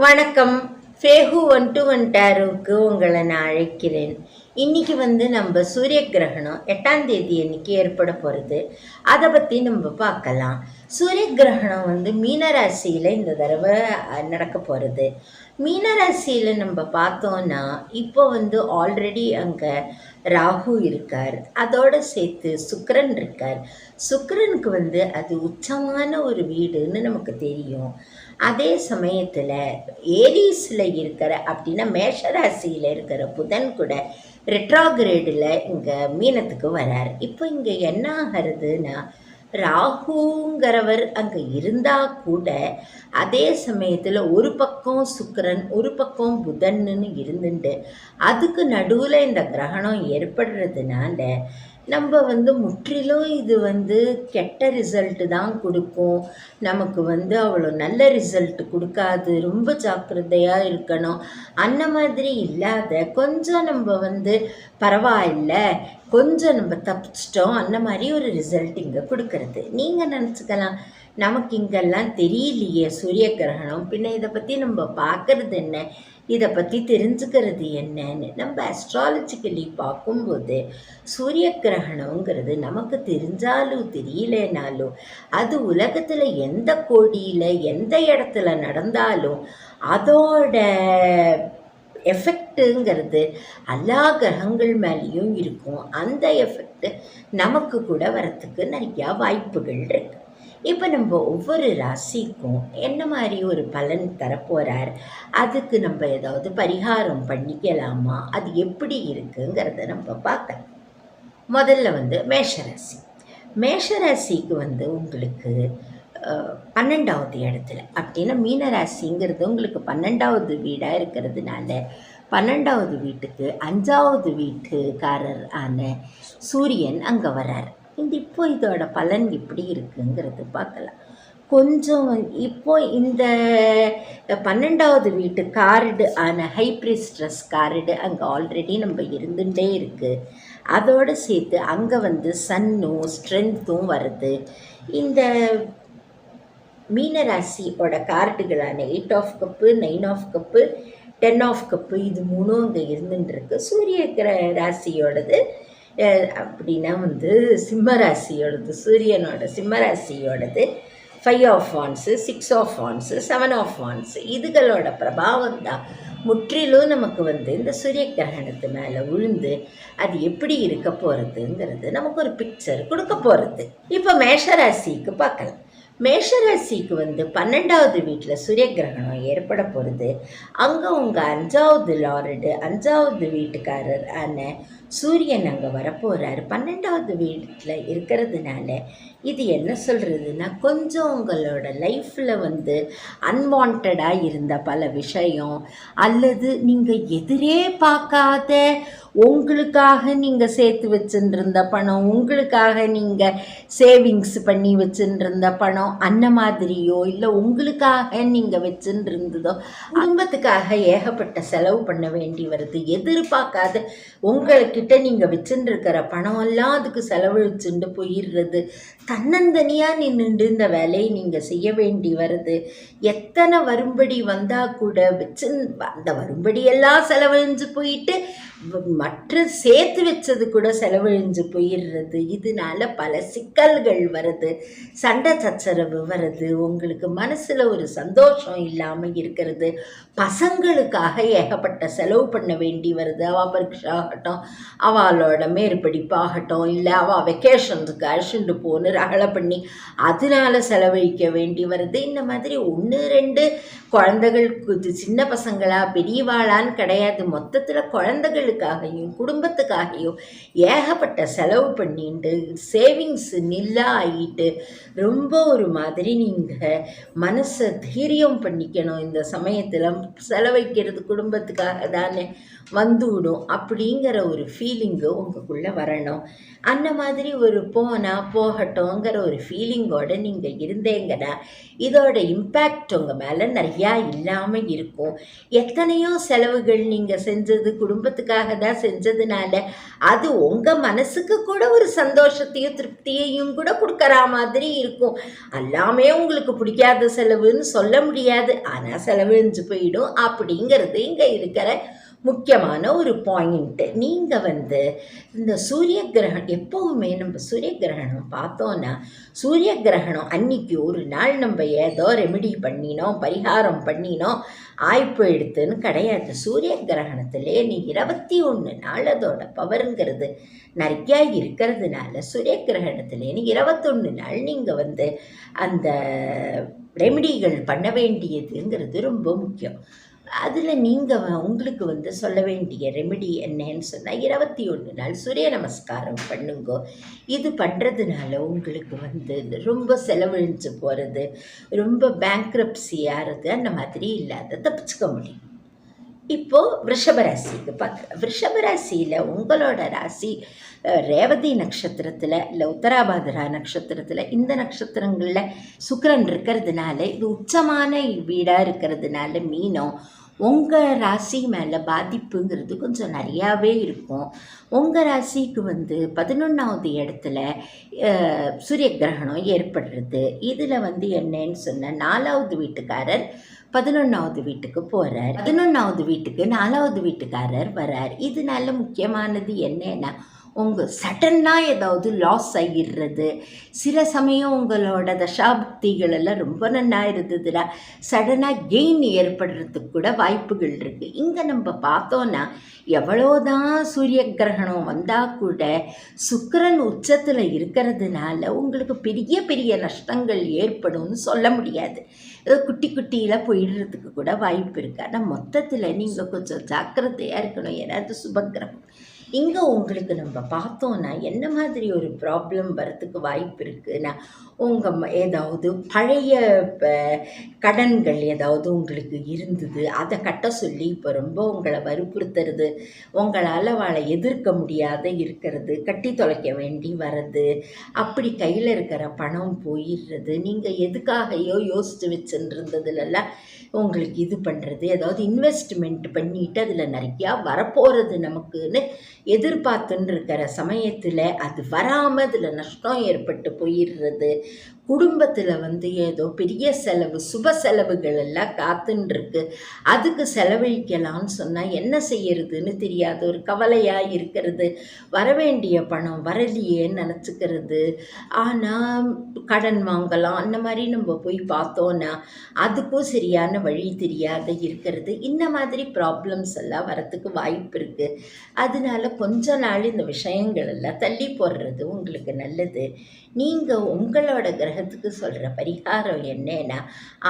வணக்கம். ஃபேஹு one to one டேரோவுக்கு உங்களை நான் அழைக்கிறேன். இன்னைக்கு வந்து நம்ம சூரிய கிரகணம் எட்டாம் தேதி அன்னைக்கு ஏற்பட போகிறது அதை பற்றி நம்ம பார்க்கலாம். சூரிய கிரகணம் வந்து மீனராசியில் இந்த தடவை நடக்க போகிறது மீனராசியில் நம்ம பார்த்தோன்னா இப்போ வந்து ஆல்ரெடி அங்கே ராகு இருக்கார். அதோடு சேர்த்து சுக்கரன் இருக்கார். சுக்கரனுக்கு வந்து அது உச்சமான ஒரு வீடுன்னு நமக்கு தெரியும். அதே சமயத்தில் ஏரிஸில் இருக்கிற அப்படின்னா மேஷராசியில் இருக்கிற புதன் கூட ரெட்ராகிரேடில் இங்கே மீனத்துக்கு வரார். இப்போ இங்கே என்ன ஆகிறதுனா ராகுங்கிறவர் அங்கே இருந்தால் கூட அதே சமயத்தில் ஒரு பக்கம் சுக்கரன் ஒரு பக்கம் புதன்னு இருந்துட்டு அதுக்கு நடுவில் இந்த கிரகணம் ஏற்படுறதுனால நம்ம வந்து முற்றிலும் இது வந்து கெட்ட ரிசல்ட்டு தான் கொடுக்கும். நமக்கு வந்து அவ்வளோ நல்ல ரிசல்ட் கொடுக்காது. ரொம்ப ஜாக்கிரதையாக இருக்கணும். அந்த மாதிரி இல்லாத கொஞ்சம் நம்ம வந்து பரவாயில்ல கொஞ்சம் நம்ம தப்பிச்சிட்டோம். அந்த மாதிரி ஒரு ரிசல்ட் இங்கே கொடுக்கறது. நீங்கள் நினச்சிக்கலாம் நமக்கு இங்கெல்லாம் தெரியலையே சூரிய கிரகணம் பின்ன இதை பற்றி நம்ம பார்க்கறது என்ன? இதை பற்றி தெரிஞ்சுக்கிறது என்னன்னு நம்ம அஸ்ட்ராலஜிக்கலி பார்க்கும்போது சூரிய கிரகணங்கிறது நமக்கு தெரிஞ்சாலும் தெரியலனாலும் அது உலகத்தில் எந்த கோடியில் எந்த இடத்துல நடந்தாலும் அதோட எஃபெக்ட்டுங்கிறது எல்லா கிரகங்கள் மேலேயும் இருக்கும். அந்த எஃபெக்ட் நமக்கு கூட வரத்துக்கு நிறையா வாய்ப்புகள் இருக்குது இப்போ நம்ம ஒவ்வொரு ராசிக்கும் என்ன மாதிரி ஒரு பலன் தரப்போகிறார் அதுக்கு நம்ம ஏதாவது பரிகாரம் பண்ணிக்கலாமா? அது எப்படி இருக்குங்கிறத நம்ம பார்க்கலாம். முதல்ல வந்து மேஷராசி. மேஷராசிக்கு வந்து உங்களுக்கு பன்னெண்டாவது இடத்துல. அப்படின்னா மீனராசிங்கிறது உங்களுக்கு பன்னெண்டாவது வீடாக இருக்கிறதுனால பன்னெண்டாவது வீட்டுக்கு அஞ்சாவது வீட்டுக்காரர் ஆன சூரியன் அங்கே வரார் இந்த இப்போ இதோட பலன் எப்படி இருக்குங்கிறது பார்க்கலாம். கொஞ்சம் இப்போ இந்த பன்னெண்டாவது வீட்டு கார்டு ஆன ஹைப்ரிஸ்ட்ரஸ் கார்டு அங்கே ஆல்ரெடி நம்ம இருந்துகிட்டே இருக்குது அதோடு சேர்த்து அங்கே வந்து சன்னும் ஸ்ட்ரென்த்தும் வருது. இந்த மீனராசியோட கார்டுகளான eight of cup nine of cup ten of cup இது மூணும் அங்கே இருந்துட்டுருக்கு சூரிய கிர- ராசியோடது அப்படின்னா வந்து சிம்மராசியோடது சூரியனோட சிம்மராசியோடது five of wands six of wands seven of wands இதுகளோட பிரபாவம் தான். முற்றிலும் நமக்கு வந்து இந்த சூரிய கிரகணத்து மேலே விழுந்து அது எப்படி இருக்க போகிறதுங்கிறது நமக்கு ஒரு பிக்சர் கொடுக்க போகிறது இப்போ மேஷராசிக்கு பார்க்கலாம். மேஷராசிக்கு வந்து பன்னெண்டாவது வீட்டில் சூரிய கிரகணம் ஏற்பட போகிறது அங்கே உங்கள் அஞ்சாவது லார்டு அஞ்சாவது வீட்டுக்காரர் ஆன சூரியன் அங்கே வரப்போகிறாரு பன்னெண்டாவது வீட்டில் இருக்கிறதுனால இது என்ன சொல்கிறதுனா கொஞ்சம் உங்களோட லைஃப்பில் வந்து அன்வான்டாக இருந்த பல விஷயம் அல்லது நீங்கள் எதிரே பார்க்காத உங்களுக்காக நீங்கள் சேர்த்து வச்சுருந்த பணம் உங்களுக்காக நீங்கள் சேவிங்ஸ் பண்ணி வச்சுருந்த பணம் அந்த மாதிரியோ இல்லை உங்களுக்காக நீங்கள் வச்சுருந்ததோ குடும்பத்துக்காக ஏகப்பட்ட செலவு பண்ண வேண்டி வருது. எதிர்பார்க்காத உங்கள்கிட்ட நீங்கள் வச்சுருக்கிற பணம் எல்லாம் அதுக்கு செலவழிச்சுட்டு போயிடுறது. தன்னந்தனியாக நின்றுண்டு இந்த வேலையை நீங்கள் செய்ய வேண்டி வருது. எத்தனை வரும்படி வந்தால் கூட வச்சு அந்த வரும்படியெல்லாம் செலவழிஞ்சு போயிட்டு மற்ற சேர்த்து வச்சது கூட செலவழிஞ்சு போயிடுறது. இதனால பல சிக்கல்கள் வருது. சண்டை சச்சரவு வருது. உங்களுக்கு மனசில் ஒரு சந்தோஷம் இல்லாமல் இருக்கிறது. பசங்களுக்காக ஏகப்பட்ட செலவு பண்ண வேண்டி வருது. அவள் பரீட்சை ஆகட்டும் அவளோட மேற்படிப்பாகட்டும் இல்லை அவள் வெக்கேஷன்ஸுக்கு அழிச்சுட்டு போன்னு ரகலை பண்ணி அதனால செலவழிக்க வேண்டி வருது. இந்த மாதிரி ஒன்று ரெண்டு குழந்தைகள் சின்ன பசங்களா பெரியவாளான்னு கிடையாது. மொத்தத்தில் குழந்தைகளுக்காக குழந்தைகளுக்காகவும் குடும்பத்துக்காகவும் ஏகப்பட்ட செலவு பண்ணிட்டு சேவிங்ஸ் நில்லா ஆகிட்டு ரொம்ப ஒரு மாதிரி நீங்கள் மனசை தைரியம் பண்ணிக்கணும். இந்த சமயத்தில் செலவைக்கிறது குடும்பத்துக்காக தானே வந்துவிடும் அப்படிங்கிற ஒரு ஃபீலிங்கு உங்களுக்குள்ளே வரணும். அந்த மாதிரி ஒரு போனா போகட்டும்ங்கிற ஒரு ஃபீலிங்கோட நீங்கள் இருந்தீங்கன்னா இதோட இம்பேக்ட் உங்கள் மேலே நிறையா இல்லாமல் இருக்கும். எத்தனையோ செலவுகள் நீங்கள் செஞ்சது குடும்பத்துக்காக தான் செஞ்சதுனால அது உங்கள் மனசுக்கு கூட ஒரு சந்தோஷத்தையும் திருப்தியையும் கூட கொடுக்குற மாதிரி இருக்கும். எல்லாமே உங்களுக்கு பிடிக்காத செலவுன்னு சொல்ல முடியாது. ஆனால் செலவழிஞ்சு போயிடும். அப்படிங்கிறது இங்கே இருக்கிற முக்கியமான ஒரு பாயிண்ட்டு நீங்கள் வந்து இந்த சூரிய கிரகணம் எப்போவுமே நம்ம சூரிய கிரகணம் பார்த்தோன்னா சூரிய கிரகணம் அன்னைக்கு ஒரு நாள் நம்ம ஏதோ ரெமெடி பண்ணினோம் பரிகாரம் பண்ணினோம். ஆய்ப்பு எடுத்துன்னு கிடையாது. சூரிய கிரகணத்திலே நீ இருபத்தி ஒன்று நாள் அதோட பவருங்கிறது நிறையா இருக்கிறதுனால சூரிய கிரகணத்திலே நீ இருபத்தொன்று நாள் நீங்கள் வந்து அந்த ரெமெடிகள் பண்ண வேண்டியதுங்கிறது ரொம்ப முக்கியம். அதில் நீங்கள் உங்களுக்கு வந்து சொல்ல வேண்டிய ரெமெடி என்னன்னு சொன்னால் இருபத்தி ஒன்று நாள் சூரிய நமஸ்காரம் பண்ணுங்க. இது பண்ணுறதுனால உங்களுக்கு வந்து ரொம்ப செலவழிஞ்சு போகிறது ரொம்ப பேங்க்ரப்சி ஆறுது அந்த மாதிரி இல்லாத தப்பிச்சுக்க முடியும். இப்போது ரிஷபராசிக்கு பார்க்க ரிஷபராசியில் உங்களோட ராசி ரேவதி நட்சத்திரத்தில் இல்லை உத்தராபாதரா நட்சத்திரத்தில் இந்த நட்சத்திரங்களில் சுக்கரன் இருக்கிறதுனால இது உச்சமான வீடாக இருக்கிறதுனால மீனம் உங்கள் ராசி மேலே பாதிப்புங்கிறது கொஞ்சம் நிறையாவே இருக்கும். உங்கள் ராசிக்கு வந்து பதினொன்றாவது இடத்துல சூரிய கிரகணம் ஏற்படுறது. இதில் வந்து என்னன்னு சொன்ன நாலாவது வீட்டுக்காரர் பதினொன்றாவது வீட்டுக்கு போகிறார் பதினொன்றாவது வீட்டுக்கு நாலாவது வீட்டுக்காரர் வரார். இதனால முக்கியமானது என்னன்னா உங்கள் சடனாக ஏதாவது லாஸ் ஆகிடுறது சில சமயம் உங்களோட தசாபக்திகள் எல்லாம் ரொம்ப நன்னா இருந்ததுடா. சடனாக கெயின் ஏற்படுறதுக்கு கூட வாய்ப்புகள் இருக்குது இங்கே நம்ம பார்த்தோன்னா எவ்வளோதான் சூரிய கிரகணம் வந்தால் கூட சுக்கரன் உச்சத்தில் இருக்கிறதுனால உங்களுக்கு பெரிய பெரிய நஷ்டங்கள் ஏற்படும்னு சொல்ல முடியாது. ஏதோ குட்டி குட்டியில் போயிடுறதுக்கு கூட வாய்ப்பு இருக்குது ஆனால் மொத்தத்தில் நீங்கள் கொஞ்சம் ஜாக்கிரதையாக இருக்கணும். ஏன்னா அது சுபக்கிரகம் இங்கே உங்களுக்கு நம்ம பார்த்தோன்னா என்ன மாதிரி ஒரு ப்ராப்ளம் வரத்துக்கு வாய்ப்பு இருக்குன்னா உங்கள் ஏதாவது பழைய ப- கடன்கள் ஏதாவது உங்களுக்கு இருந்தது அதை கட்ட சொல்லி இப்போ ரொம்ப உங்களை வற்புறுத்துறது உங்களால் அவளை எதிர்க்க முடியாத இருக்கிறது கட்டி தொலைக்க வேண்டி வர்றது அப்படி கையில் இருக்கிற பணம் போயிடுறது நீங்கள் எதுக்காகையோ யோசித்து வச்சுருந்ததுலலாம் உங்களுக்கு இது பண்ணுறது ஏதாவது இன்வெஸ்ட்மெண்ட் பண்ணிட்டு அதில் நிறையா வரப்போகிறது நமக்குன்னு எதிர்பார்த்துன்னு இருக்கிற சமயத்தில் அது வராமல் அதில் நஷ்டம் ஏற்பட்டு போயிடுறது குடும்பத்தில் வந்து ஏதோ பெரிய செலவு சுப செலவுகள் எல்லாம் காத்துன்ருக்கு அதுக்கு செலவழிக்கலாம்னு சொன்னால் என்ன செய்யறதுன்னு தெரியாத ஒரு கவலையாக இருக்கிறது. வரவேண்டிய பணம் வரலையேன்னு நினச்சிக்கிறது. ஆனால் கடன் வாங்கலாம் அந்த மாதிரி நம்ம போய் பார்த்தோன்னா அதுக்கும் சரியான வழி தெரியாத இருக்கிறது. இந்த மாதிரி ப்ராப்ளம்ஸ் எல்லாம் வரத்துக்கு வாய்ப்பு இருக்குது அதனால கொஞ்ச நாள் இந்த விஷயங்கள் எல்லாம் தள்ளி போடுறது உங்களுக்கு நல்லது. நீங்கள் உங்களோட கிரகத்துக்கு சொல்கிற பரிகாரம் என்னன்னா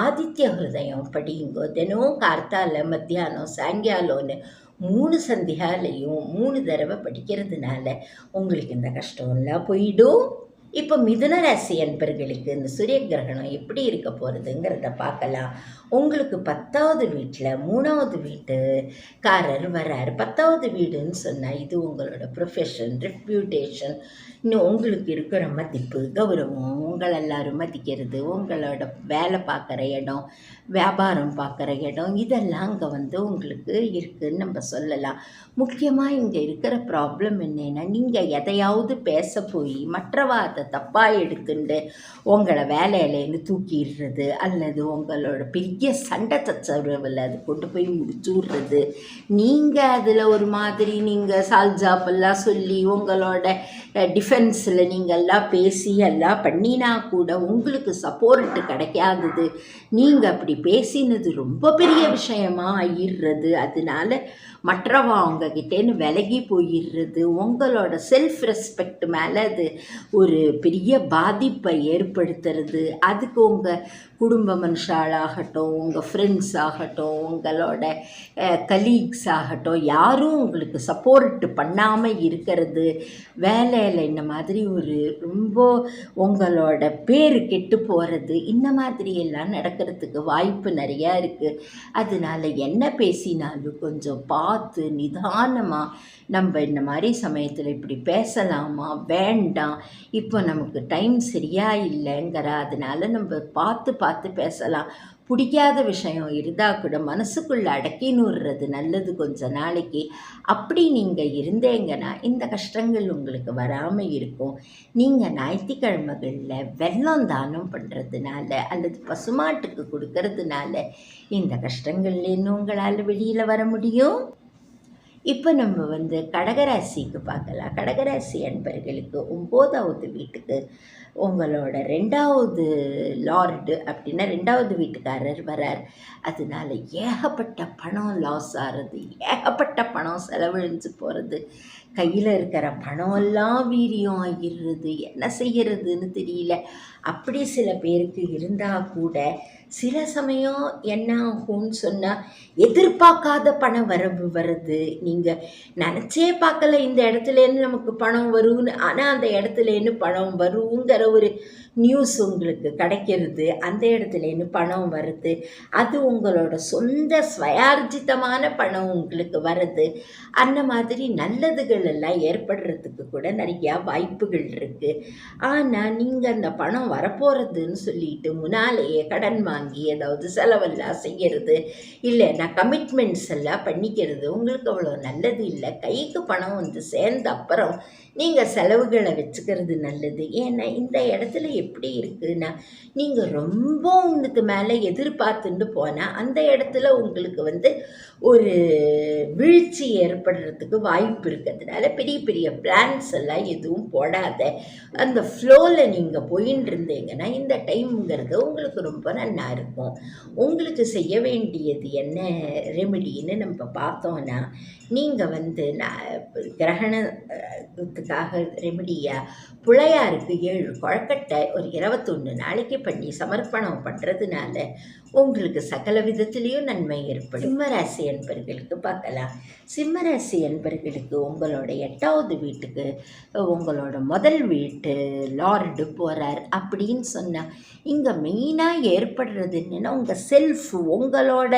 ஆதித்ய ஹிருதயம் படிங்கோ தினம் கார்த்தால மத்தியானம் சாயங்காலம்னு மூணு சந்தியாலையும் மூணு தடவை படிக்கிறதுனால உங்களுக்கு இந்த கஷ்டம்லாம் போயிடும். இப்போ மிதுன ராசி அன்பர்களுக்கு இந்த சூரிய கிரகணம் எப்படி இருக்க போகிறதுங்கிறத பார்க்கலாம். உங்களுக்கு பத்தாவது வீட்டில் மூணாவது வீட்டுக்காரர் வரார் பத்தாவது வீடுன்னு சொன்னால் இது உங்களோட ப்ரொஃபஷன் ரெப்யூட்டேஷன் இன்னும் உங்களுக்கு இருக்கிற மதிப்பு கௌரவம் உங்களை எல்லாரும் மதிக்கிறது உங்களோட வேலை பார்க்குற இடம் வியாபாரம் பார்க்குற இடம் இதெல்லாம் அங்கே வந்து உங்களுக்கு இருக்குதுன்னு நம்ம சொல்லலாம். முக்கியமாக இங்கே இருக்கிற ப்ராப்ளம் என்னென்னா நீங்கள் எதையாவது பேச போய் மற்றவா அதை தப்பாக எடுத்துட்டு உங்களை வேலையிலேருந்து தூக்கிடுறது அல்லது உங்களோட பெரிய சண்டை சச்சரவில் அது கொண்டு போய் முடிச்சு விடுறது நீங்கள் அதில் ஒரு மாதிரி நீங்கள் சால்ஜாப்பெல்லாம் சொல்லி உங்களோட டிஃபென்ஸில் நீங்கள் எல்லாம் பேசி எல்லாம் பண்ணினா கூட உங்களுக்கு சப்போர்ட்டு கிடைக்காதது. நீங்கள் அப்படி பேசினது ரொம்ப பெரிய விஷயமா ஆயிடுறது. அதனால மற்றவங்க உங்ககிட்டேன்னு விலகி போயிடுறது உங்களோட செல்ஃப் ரெஸ்பெக்ட் மேலே அது ஒரு பெரிய பாதிப்பை ஏற்படுத்துறது. அதுக்கு உங்கள் குடும்ப மனுஷாளாகட்டும் உங்கள் ஃப்ரெண்ட்ஸ் ஆகட்டும் உங்களோட கலீக்ஸ் ஆகட்டும் யாரும் உங்களுக்கு சப்போர்ட் பண்ணாமல் இருக்கிறது வேலையில் இந்த மாதிரி ஒரு ரொம்ப உங்களோட பேர் கெட்டு போகிறது இந்த மாதிரி எல்லாம் நடக்கிறதுக்கு வாய்ப்பு நிறையா இருக்குது அதனால என்ன பேசினாலும் கொஞ்சம் பார்த்து நிதானமாக நம்ம இந்த மாதிரி சமயத்தில் இப்படி பேசலாமா வேண்டாம் இப்போ நமக்கு டைம் சரியாக இல்லைங்கிற அதனால் நம்ம பார்த்து பார்த்து பார்த்து பேசலாம். பிடிக்காத விஷயம் இருந்தால் கூட மனசுக்குள்ளே அடக்கினுடுறது நல்லது கொஞ்ச நாளைக்கு. அப்படி நீங்கள் இருந்தீங்கன்னா இந்த கஷ்டங்கள் உங்களுக்கு வராமல் இருக்கும். நீங்கள் ஞாயிற்றுக்கிழமைகளில் வெள்ளம் தானம் பண்ணுறதுனால அல்லது பசுமாட்டுக்கு கொடுக்கறதுனால இந்த கஷ்டங்கள்லேருந்து உங்களால் வெளியில் வர முடியும்? இப்போ நம்ம வந்து கடகராசிக்கு பார்க்கலாம். கடகராசி அன்பர்களுக்கு ஒம்போதாவது வீட்டுக்கு உங்களோட ரெண்டாவது லார்டு அப்படின்னா ரெண்டாவது வீட்டுக்காரர் வரார். அதனால ஏகப்பட்ட பணம் லாஸ் ஆகிறது ஏகப்பட்ட பணம் செலவழிஞ்சு போகிறது கையில் இருக்கிற பணம் எல்லாம் வீரியம் ஆகிடுறது என்ன செய்யறதுன்னு தெரியல. அப்படி சில பேருக்கு இருந்தால் கூட சில சமயம் என்ன ஆகும்னு சொன்னால் எதிர்பார்க்காத பணம் வரவு வருது. நீங்கள் நினச்சே பார்க்கல இந்த இடத்துலேருந்து நமக்கு பணம் வரும்னு. ஆனால் அந்த இடத்துலேருந்து பணம் வருங்கிற ஒரு நியூஸ் உங்களுக்கு கிடைக்கிறது. அந்த இடத்துலேருந்து பணம் வருது. அது உங்களோட சொந்த ஸ்வயார்ஜிதமான பணம் உங்களுக்கு வருது. அந்த மாதிரி நல்லதுகள் எல்லாம் ஏற்படுறதுக்கு கூட நிறையா வாய்ப்புகள் இருக்குது ஆனால் நீங்கள் அந்த பணம் வரப்போகிறதுன்னு சொல்லிட்டு முன்னாலேயே கடன் வாங்கி ஏதாவது செலவெல்லாம் செய்கிறது இல்லை நான் கமிட்மெண்ட்ஸ் எல்லாம் பண்ணிக்கிறது உங்களுக்கு அவ்வளோ நல்லது இல்லை. கைக்கு பணம் வந்து சேர்ந்த அப்புறம் நீங்கள் செலவுகளை வச்சுக்கிறது நல்லது. ஏன்னா இந்த இடத்துல எப்படி இருக்குதுன்னா நீங்கள் ரொம்ப ஒன்றுக்கு மேலே எதிர்பார்த்துட்டு போனால் அந்த இடத்துல உங்களுக்கு வந்து ஒரு வீழ்ச்சி ஏற்படுறதுக்கு வாய்ப்பு இருக்கிறதுனால பெரிய பெரிய பிளான்ஸ் எல்லாம் எதுவும் போடாத. அந்த ஃப்ளோவில் நீங்கள் போயின்னு இருந்தீங்கன்னா இந்த டைம்ங்கிறது உங்களுக்கு ரொம்ப நல்லா இருக்கும். உங்களுக்கு செய்ய வேண்டியது என்ன ரெமிடின்னு நம்ம பார்த்தோன்னா நீங்கள் வந்து நான் கிரகணத்துக்காக ரெமிடியாக பிள்ளையாருக்கு ஏழு குழக்கட்டை ஒரு இருபத்தொன்று நாளைக்கு பண்ணி சமர்ப்பணம் பண்ணுறதுனால உங்களுக்கு சகல விதத்துலேயும் நன்மை ஏற்படும். சிம்மராசி என்பர்களுக்கு பார்க்கலாம். சிம்மராசி என்பர்களுக்கு உங்களோட எட்டாவது வீட்டுக்கு உங்களோட முதல் வீட்டு லார்டு போகிறார் அப்படின்னு சொன்னால் இங்கே மெயினாக ஏற்படுறது என்னென்னா உங்கள் செல்ஃப் உங்களோட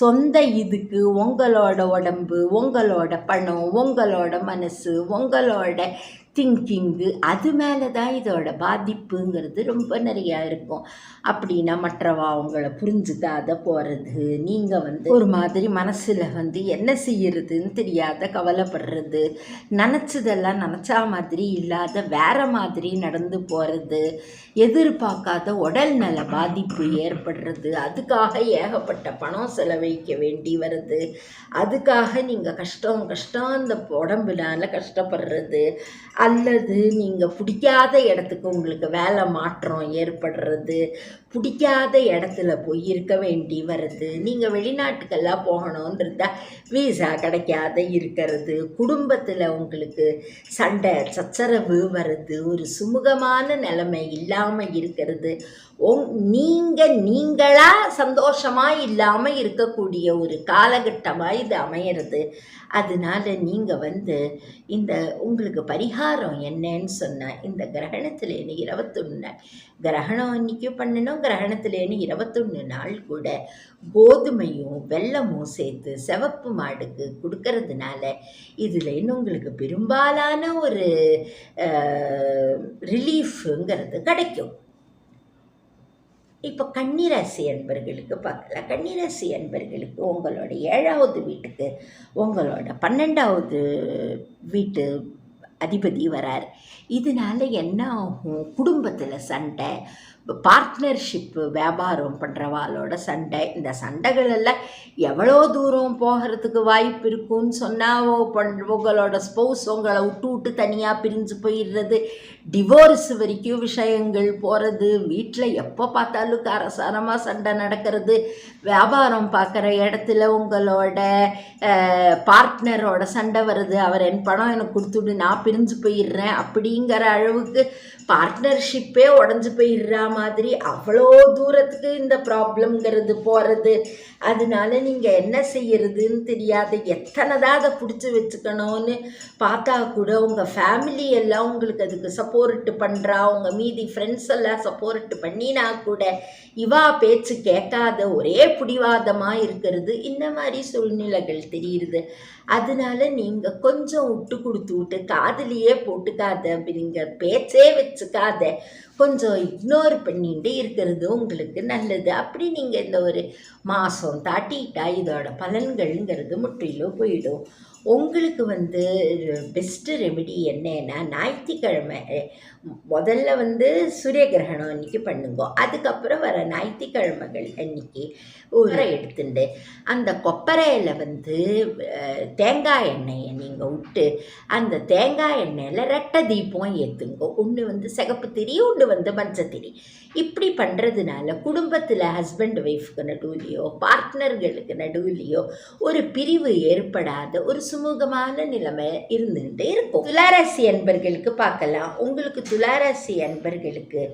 சொந்த இதுக்கு உங்களோட உடம்பு உங்களோட பணம் உங்களோட மனசு உங்களோட திங்கிங்கு அது மேலே தான் இதோட பாதிப்புங்கிறது ரொம்ப நிறையா இருக்கும். அப்படின்னா மற்றவா அவங்கள புரிஞ்சுக்காத போகிறது நீங்கள் வந்து ஒரு மாதிரி மனசில் வந்து என்ன செய்யறதுன்னு தெரியாத கவலைப்படுறது நினச்சதெல்லாம் நினச்சா மாதிரி இல்லாத வேற மாதிரி நடந்து போகிறது எதிர்பார்க்காத உடல் நல பாதிப்பு ஏற்படுறது அதுக்காக ஏகப்பட்ட பணம் செலவழிக்க வேண்டி வருது அதுக்காக நீங்கள் கஷ்டம் கஷ்டம் அந்த உடம்புனால கஷ்டப்படுறது அல்லது நீங்கள் பிடிக்காத இடத்துக்கு உங்களுக்கு வேலை மாற்றம் ஏற்படுறது பிடிக்காத இடத்துல போய் இருக்க வேண்டி வருது நீங்கள் வெளிநாட்டுக்கெல்லாம் போகணுன்றதா வீசா கிடைக்காத இருக்கிறது குடும்பத்தில் உங்களுக்கு சண்டை சச்சரவு வருது ஒரு சுமூகமான நிலைமை இல்லாமல் இருக்கிறது உங் நீங்கள் நீங்களாக சந்தோஷமாக இல்லாமல் இருக்கக்கூடிய ஒரு காலகட்டமாக இது அமையிறது. அதனால் நீங்கள் வந்து இந்த உங்களுக்கு பரிகாரம் என்னன்னு சொன்னால் இந்த கிரகணத்துலேன்னு இருபத்தொன்று நாள் கிரகணம் அன்றைக்கும் பண்ணணும் கிரகணத்துலேன்னு இருபத்தொன்று நாள் கூட கோதுமையும் வெல்லமும் சேர்த்து சிவப்பு மாடுக்கு கொடுக்கறதுனால இதுலேன்னு உங்களுக்கு பெரும்பாலான ஒரு ரிலீஃபுங்கிறது கிடைக்கும். இப்போ கன்னிராசி அன்பர்களுக்கு பார்க்கலாம். கன்னிராசி அன்பர்களுக்கு உங்களோட ஏழாவது வீட்டுக்கு உங்களோட பன்னெண்டாவது வீட்டு அதிபதி வரார். இதனால என்ன ஆகும்? குடும்பத்தில் சண்டை பார்ட்னர்ஷிப்பு வியாபாரம் பண்ணுறவாளோட சண்டை இந்த சண்டைகளெல்லாம் எவ்வளோ தூரம் போகிறதுக்கு வாய்ப்பு இருக்கும்னு சொன்னால் உங்களோட ஸ்பௌஸ் உங்களை விட்டு விட்டு தனியாக பிரிஞ்சு போயிடுறது டிவோர்ஸ் வரைக்கும் விஷயங்கள் போகிறது வீட்டில் எப்போ பார்த்தாலும் காரசாரமாக சண்டை நடக்கிறது வியாபாரம் பார்க்குற இடத்துல உங்களோட பார்ட்னரோட சண்டை வருது அவர் என் பணம் எனக்கு கொடுத்துட்டு நான் பிரிஞ்சு போயிடுறேன் அப்படி அப்படிங்கிற அளவுக்கு பார்ட்னர்ஷிப்பே உடஞ்சி போயிடுறா மாதிரி அவ்வளோ தூரத்துக்கு இந்த ப்ராப்ளம்ங்கிறது போகிறது அதனால நீங்கள் என்ன செய்யறதுன்னு தெரியாது எத்தனை தான் அதை பிடிச்சி வச்சுக்கணும்னு பார்த்தா கூட உங்கள் ஃபேமிலி எல்லாம் உங்களுக்கு அதுக்கு சப்போர்ட்டு பண்ணுறா உங்கள் மீதி ஃப்ரெண்ட்ஸ் எல்லாம் சப்போர்ட்டு பண்ணினா கூட இவா பேச்சு கேட்காத ஒரே பிடிவாதமாக இருக்கிறது. இந்த மாதிரி சூழ்நிலைகள் தெரியுது. அதனால நீங்கள் கொஞ்சம் விட்டு கொடுத்து விட்டு காதுலேயே போட்டுக்காத அப்படிங்கிற பேச்சே வச்சு வச்சுக்காத. கொஞ்சம் இக்னோர் பண்ணிட்டு இருக்கிறது உங்களுக்கு நல்லது. அப்படி நீங்கள் இந்த ஒரு மாதம் தாட்டிட்டா இதோட பலன்கள்ங்கிறது முற்றிலும் போயிடும். உங்களுக்கு வந்து பெஸ்ட்டு ரெமெடி என்னன்னா ஞாயிற்றுக்கிழமை முதல்ல வந்து சூரிய கிரகணம் அன்றைக்கி பண்ணுங்க. அதுக்கப்புறம் வர ஞாயிற்றுக்கிழமைகள் அன்னைக்கு உரை எடுத்துட்டு அந்த கொப்பரையில் வந்து தேங்காய் எண்ணெயை நீங்கள் விட்டு அந்த தேங்காய் எண்ணெயில் ரெட்டை தீபம் ஏற்றுங்க ஒன்று வந்து சிகப்பு திரி ஒன்று வந்து மஞ்சத்திரி இப்படி பண்ணுறதுனால குடும்பத்தில் ஹஸ்பண்ட் ஒய்ஃப்க்கு நடுவுலையோ பார்ட்னர்களுக்கு நடுவுலையோ ஒரு பிரிவு ஏற்படாத ஒரு சுமூகமான நிலைமை இருந்துகிட்டே இருக்கும். துளாராசி அன்பர்களுக்கு பார்க்கலாம். உங்களுக்கு துளாராசி அன்பர்களுக்கு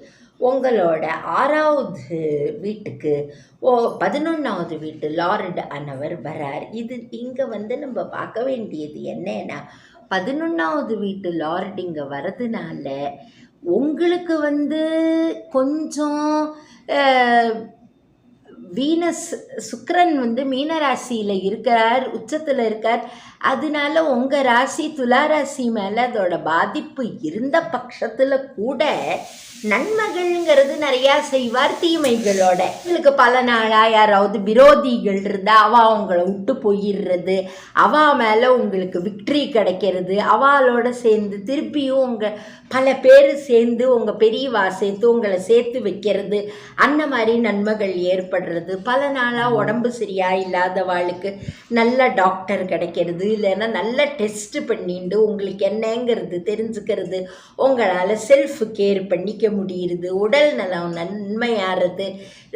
உங்களோட ஆறாவது வீட்டுக்கு ஓ பதினொன்றாவது வீட்டு லார்டு அன்னவர் வரார். இது இங்கே வந்து நம்ம பார்க்க வேண்டியது என்னன்னா பதினொன்றாவது வீட்டு லார்டு இங்கே வரதுனால உங்களுக்கு வந்து கொஞ்சம் வீனஸ் சுக்கரன் வந்து மீன ராசியில் இருக்கிறார் உச்சத்தில் இருக்கார். அதனால உங்கள் ராசி துலா ராசி மேலே அதோட பாதிப்பு இருந்த பட்சத்தில் கூட நன்மைகள்ங்கிறது நிறையா செய்வார். தீமைகளோட உங்களுக்கு பல நாளாக யாராவது விரோதிகள் இருந்தால் அவள் அவங்கள விட்டு போயிடுறது. அவா மேலே உங்களுக்கு விக்ட்ரி கிடைக்கிறது. அவளோட சேர்ந்து திருப்பியும் உங்கள் பல பேர் சேர்ந்து உங்கள் பெரியவா சேர்த்து உங்களை சேர்த்து வைக்கிறது. அந்த மாதிரி நன்மைகள் ஏற்படுறது. பல நாளாக உடம்பு சரியா இல்லாதவாளுக்கு நல்ல டாக்டர் கிடைக்கிறது இல்லைன்னா நல்ல டெஸ்ட்டு பண்ணிட்டு உங்களுக்கு என்னங்கிறது தெரிஞ்சுக்கிறது உங்களால் செல்ஃப் கேர் பண்ணிக்க முடியுது உடல் நலம் நன்மையாகிறது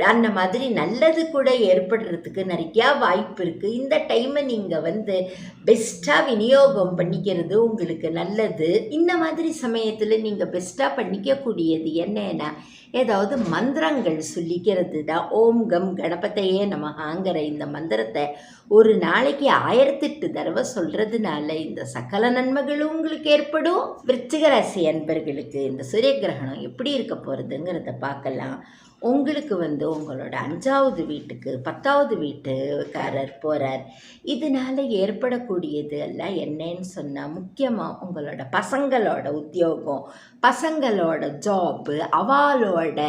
அந்த மாதிரி நல்லது கூட ஏற்படுறதுக்கு நிறையா வாய்ப்பு இருக்குது இந்த டைமை நீங்கள் வந்து பெஸ்ட்டாக விநியோகம் பண்ணிக்கிறது உங்களுக்கு நல்லது. இந்த மாதிரி சமயத்தில் நீங்கள் பெஸ்ட்டாக பண்ணிக்கக்கூடியது என்னென்னா ஏதாவது மந்திரங்கள் சொல்லிக்கிறது தான் ஓம் கம் கணபத்தையே நமகாங்கிற இந்த மந்திரத்தை ஒரு நாளைக்கு ஆயிரத்தெட்டு தடவை சொல்கிறதுனால இந்த சகல நன்மைகளும் உங்களுக்கு ஏற்படும். விருச்சிக ராசி அன்பர்களுக்கு இந்த சூரிய கிரகணம் எப்படி இருக்க போகிறதுங்கிறத பார்க்கலாம். உங்களுக்கு வந்து உங்களோட அஞ்சாவது வீட்டுக்கு பத்தாவது வீட்டுக்காரர் போகிறார் இதனால் ஏற்படக்கூடியது எல்லாம் என்னன்னு சொன்னால் முக்கியமாக உங்களோட பசங்களோட உத்தியோகம் பசங்களோட ஜாப்பு அவளோட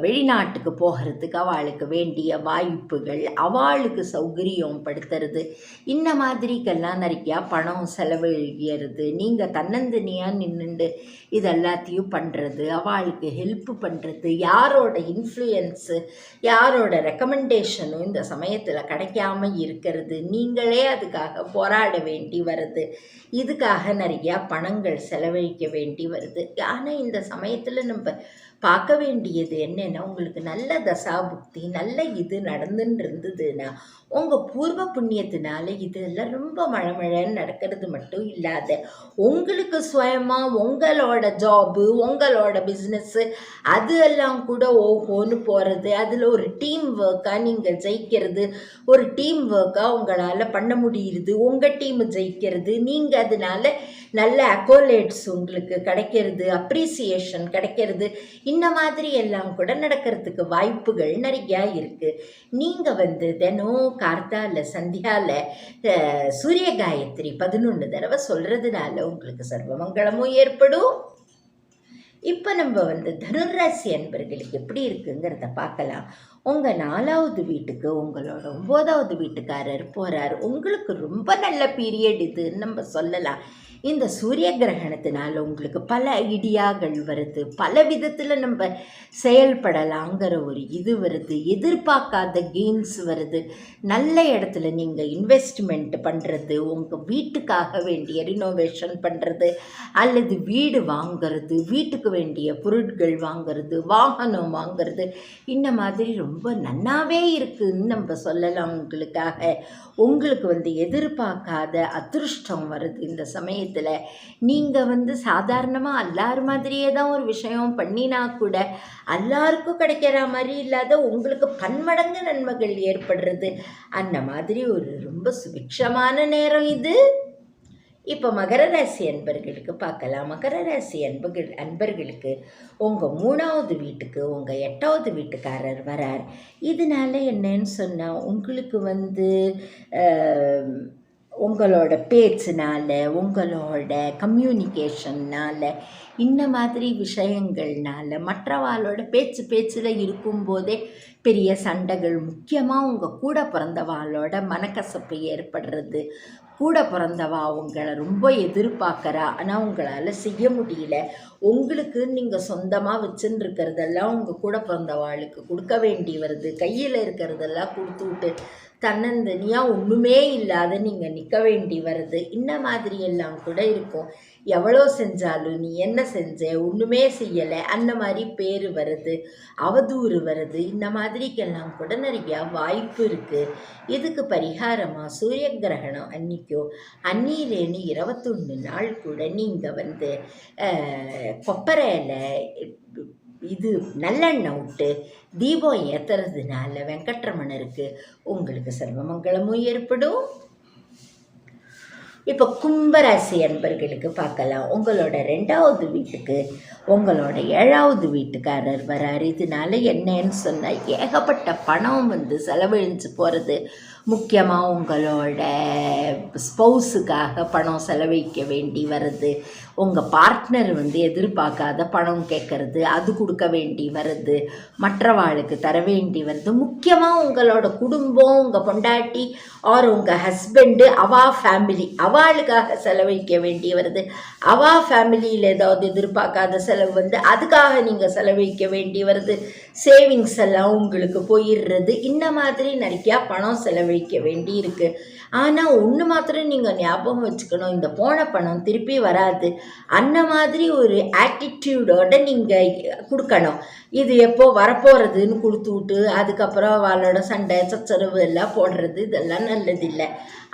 வெளிநாட்டுக்கு போகிறதுக்கு அவளுக்கு வேண்டிய வாய்ப்புகள் அவளுக்கு சௌகரியம் படுத்துறது இந்த மாதிரிக்கெல்லாம் நிறையா பணம் செலவழிக்கிறது நீங்கள் தன்னந்தனியாக நின்றுண்டு இது எல்லாத்தையும் பண்ணுறது அவளுக்கு ஹெல்ப் பண்ணுறது யாரோட இன்ஃப்ளூயன்ஸு யாரோட ரெக்கமெண்டேஷனும் இந்த சமயத்தில் கிடைக்காம இருக்கிறது? நீங்களே அதுக்காக போராட வேண்டி வருது. இதுக்காக நிறையா பணங்கள் செலவழிக்க வேண்டி வருது. ஆனால் இந்த சமயத்தில் நம்ம பார்க்க வேண்டியது என்னென்னா உங்களுக்கு நல்ல தசாபுக்தி நல்ல இது நடந்துன்னு இருந்ததுன்னா உங்கள் பூர்வ புண்ணியத்தினால இதெல்லாம் ரொம்ப மழமழன்னு நடக்கிறது மட்டும் இல்லாத உங்களுக்கு சுயமாக உங்களோட ஜாபு உங்களோட பிஸ்னஸ்ஸு அது எல்லாம் கூட ஓஹோன்னு போகிறது அதில் ஒரு டீம் ஒர்க்காக நீங்கள் ஜெயிக்கிறது ஒரு டீம் ஒர்க்காக உங்களால் பண்ண முடியுது உங்கள் டீம் ஜெயிக்கிறது நீங்கள் அதனால நல்ல அக்கோலேட்ஸ் உங்களுக்கு கிடைக்கிறது அப்ரிசியேஷன் கிடைக்கிறது இந்த மாதிரி எல்லாம் கூட நடக்கிறதுக்கு வாய்ப்புகள் நிறையா இருக்குது நீங்கள் வந்து தினம் கார்த்தால சந்தியாவில் சூரிய காயத்ரி பதினொன்று தடவை சொல்கிறதுனால உங்களுக்கு சர்வமங்கலமும் ஏற்படும். இப்போ நம்ம வந்து தனுராசி அன்பர்களுக்கு எப்படி இருக்குங்கிறத பார்க்கலாம். உங்கள் நாலாவது வீட்டுக்கு உங்களோட ஒம்போதாவது வீட்டுக்காரர் போகிறார் உங்களுக்கு ரொம்ப நல்ல பீரியட் இதுன்னு நம்ம சொல்லலாம். இந்த சூரிய கிரகணத்தினால் உங்களுக்கு பல ஐடியாக்கள் வருது பல விதத்தில் நம்ம செயல்படலாங்கிற ஒரு இது வருது எதிர்பார்க்காத கெயின்ஸ் வருது. நல்ல இடத்துல நீங்கள் இன்வெஸ்ட்மெண்ட் பண்ணுறது உங்கள் வீட்டுக்காக வேண்டிய ரினோவேஷன் பண்ணுறது அல்லது வீடு வாங்கிறது வீட்டுக்கு வேண்டிய பொருட்கள் வாங்கிறது வாகனம் வாங்கிறது இந்த மாதிரி ரொம்ப நன்னாவே இருக்குதுன்னு நம்ம சொல்லலாம் உங்களுக்காக. உங்களுக்கு வந்து எதிர்பார்க்காத அதிருஷ்டம் வருது இந்த சமயத்தில். நீங்கள் வந்து சாதாரணமாக எல்லார் மாதிரியே தான் ஒரு விஷயம் பண்ணினா கூட எல்லாருக்கும் கிடைக்கிற மாதிரி இல்லாத உங்களுக்கு பன்மடங்கு நன்மைகள் ஏற்படுறது. அந்த மாதிரி ஒரு ரொம்ப சுபிக்ஷமான நேரம் இது. இப்போ மகர ராசி அன்பர்களுக்கு பார்க்கலாம். மகர ராசி அன்புகள் அன்பர்களுக்கு உங்கள் மூணாவது வீட்டுக்கு உங்கள் எட்டாவது வீட்டுக்காரர் வரார். இதனால என்னன்னு சொன்னால் உங்களுக்கு வந்து உங்களோட பேச்சுனால உங்களோட கம்யூனிகேஷன்னால் இந்த மாதிரி விஷயங்கள்னால மற்றவாளோட பேச்சு பேச்சில் இருக்கும்போதே பெரிய சண்டைகள் முக்கியமாக உங்கள் கூட பிறந்தவாளோட மனக்கசப்பு ஏற்படுறது கூட பிறந்தவா உங்களை ரொம்ப எதிர்பார்க்குறா ஆனால் உங்களால் செய்ய முடியல உங்களுக்கு நீங்கள் சொந்தமாக வச்சுன்னு இருக்கிறதெல்லாம் உங்கள் கூட பிறந்தவாளுக்கு கொடுக்க வேண்டி வருது கையில் இருக்கிறதெல்லாம் கொடுத்து விட்டு தன்னந்தனியாக ஒன்றுமே இல்லாத நீங்கள் நிற்க வேண்டி வருது. இந்த மாதிரி எல்லாம் கூட இருக்கும். எவ்வளோ செஞ்சாலும் நீ என்ன செஞ்ச ஒன்றுமே செய்யலை. அந்த மாதிரி பேர் வருது அவதூறு வருது. இந்த மாதிரிக்கெல்லாம் கூட நிறையா வாய்ப்பு இருக்குது இதுக்கு பரிகாரமாக சூரிய கிரகணம் அன்னைக்கோ அன்னிலேன்னு இருபத்தொன்று நாள் கூட நீங்கள் வந்து கொப்பரையில் இது நல்லெண்ணெய் விட்டு தீபம் ஏற்றுறதுனால வெங்கட்ரமணருக்கு உங்களுக்கு சர்வமங்கலமும் ஏற்படும். இப்போ கும்பராசி அன்பர்களுக்கு பார்க்கலாம். உங்களோட ரெண்டாவது வீட்டுக்கு உங்களோட ஏழாவது வீட்டுக்காரர் வராரு. இதனால என்னன்னு சொன்னால் ஏகப்பட்ட பணம் வந்து செலவழிஞ்சு போகிறது முக்கியமாக உங்களோட ஸ்பௌஸுக்காக பணம் செலவழிக்க வேண்டி வருது உங்கள் பார்ட்னர் வந்து எதிர்பார்க்காத பணம் கேட்கறது அது கொடுக்க வேண்டி வருது மற்றவாளுக்கு தர வேண்டி வருது முக்கியமாக உங்களோட குடும்பம் உங்கள் பொண்டாட்டி ஆர் உங்கள் ஹஸ்பண்டு அவா ஃபேமிலி அவளுக்காக செலவழிக்க வேண்டி வருது அவா ஃபேமிலியில் ஏதாவது எதிர்பார்க்காத செலவு வந்து அதுக்காக நீங்கள் செலவழிக்க வேண்டி வருது சேவிங்ஸ் எல்லாம் உங்களுக்கு போயிடுறது இந்த மாதிரி நிறையா பணம் செலவழிக்க வேண்டி இருக்குது ஆனால் ஒன்று மாத்திரம் நீங்கள் ஞாபகம் வச்சுக்கணும் இந்த போன பணம் திருப்பி வராது. அந்த மாதிரி ஒரு ஆட்டிடியூடோட நீங்கள் கொடுக்கணும். இது எப்போ வரப்போகிறதுன்னு கொடுத்து விட்டு அதுக்கப்புறம் அவளோட சண்டை சச்சரவு எல்லாம் போடுறது இதெல்லாம் நல்லதில்லை.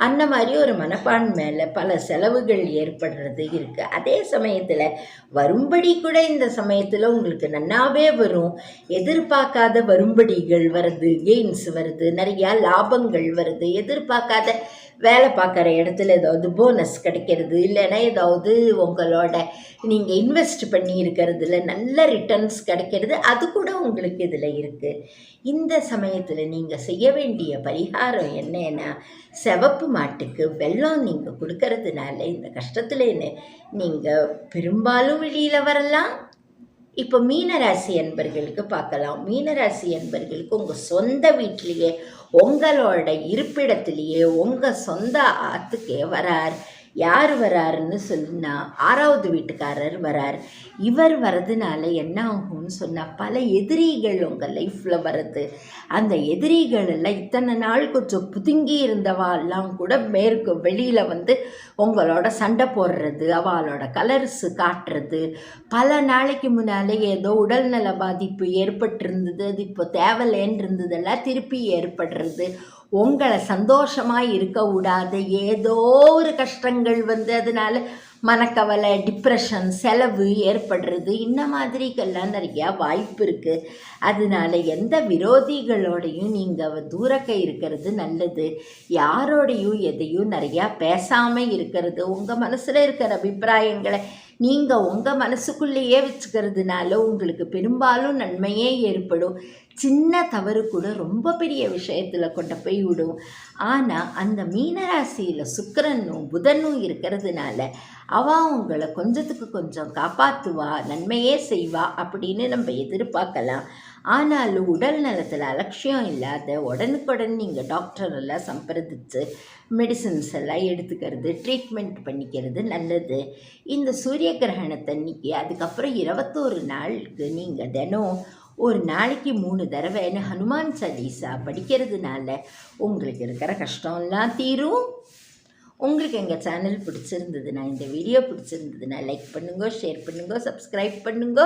அந்த மாதிரி ஒரு மனப்பான்மையில் பல செலவுகள் ஏற்படுறது இருக்குது அதே சமயத்தில் வரும்படி கூட இந்த சமயத்தில் உங்களுக்கு நன்னாவே வரும். எதிர்பார்க்காத வரும்படிகள் வருது கெயின்ஸ் வருது நிறையா லாபங்கள் வருது. எதிர்பார்க்காத வேலை பார்க்குற இடத்துல ஏதாவது போனஸ் கிடைக்கிறது இல்லைன்னா ஏதாவது உங்களோட நீங்கள் இன்வெஸ்ட் பண்ணி இருக்கிறதுல நல்ல ரிட்டர்ன்ஸ் கிடைக்கிறது அது கூட உங்களுக்கு இதில் இருக்குது இந்த சமயத்தில் நீங்கள் செய்ய வேண்டிய பரிகாரம் என்னன்னா சிவப்பு மாட்டுக்கு வெல்லம் நீங்கள் கொடுக்கறதுனால இந்த கஷ்டத்தில் நீங்கள் பெரும்பாலும் வெளியில் வரலாம் இப்போ மீனராசி என்பர்களுக்கு பார்க்கலாம். மீனராசி என்பர்களுக்கு உங்கள் சொந்த வீட்டிலேயே உங்களோட இருப்பிடத்திலேயே உங்கள் சொந்த ஆத்துக்கே வரார். யார் வராருன்னு சொன்னா ஆறாவது வீட்டுக்காரர் வரார். இவர் வர்றதுனால என்ன ஆகும்னு சொன்னால் பல எதிரிகள் உங்கள் லைஃப்பில் வருது அந்த எதிரிகள் எல்லாம் இத்தனை நாள் கொஞ்சம் புதுங்கி இருந்தவா எல்லாம் கூட மேற்கு வெளியில் வந்து உங்களோட சண்டை போடுறது அவளோட கலர்ஸ் காட்டுறது. பல நாளைக்கு முன்னாலே ஏதோ உடல்நல பாதிப்பு ஏற்பட்டிருந்தது அது இப்போ தேவையில்லைன்னு இருந்ததெல்லாம் திருப்பி ஏற்படுறது. உங்களை சந்தோஷமாக இருக்க விடாது. ஏதோ ஒரு கஷ்டங்கள் வந்து அதனால மனக்கவலை டிப்ரெஷன் செலவு ஏற்படுறது இந்த மாதிரிக்கெல்லாம் நிறையா வாய்ப்பு இருக்குது அதனால எந்த விரோதிகளோடையும் நீங்கள் தூரக்க இருக்கிறது நல்லது. யாரோடையும் எதையும் நிறையா பேசாமல் இருக்கிறது. உங்கள் மனசில் இருக்கிற அபிப்பிராயங்களை நீங்கள் உங்கள் மனசுக்குள்ளேயே வச்சுக்கிறதுனால உங்களுக்கு பெரும்பாலும் நன்மையே ஏற்படும். சின்ன தவறு கூட ரொம்ப பெரிய விஷயத்தில் கொண்டு போய் விடும். ஆனால் அந்த மீனராசியில் சுக்கிரனும் புதனும் இருக்கிறதுனால அவள் உங்களை கொஞ்சத்துக்கு கொஞ்சம் காப்பாற்றுவா நன்மையே செய்வா அப்படின்னு நம்ம எதிர்பார்க்கலாம். ஆனாலும் உடல் நலத்தில் அலட்சியம் இல்லாத உடனுக்குடன் நீங்கள் டாக்டர் எல்லாம் சம்பிரதிச்சு மெடிசின்ஸ் எல்லாம் எடுத்துக்கிறது ட்ரீட்மெண்ட் பண்ணிக்கிறது நல்லது. இந்த சூரிய கிரகணத்தன்னைக்கு அதுக்கப்புறம் இருபத்தோரு நாளுக்கு நீங்கள் தினம் ஒரு நாளைக்கு மூணு தடவைன்னு ஹனுமான் சலீசா படிக்கிறதுனால உங்களுக்கு இருக்கிற கஷ்டம்லாம் தீரும். உங்களுக்கு எங்கள் சேனல் பிடிச்சிருந்ததுன்னா இந்த வீடியோ பிடிச்சிருந்ததுன்னா லைக் பண்ணுங்க ஷேர் பண்ணுங்க சப்ஸ்கிரைப் பண்ணுங்க.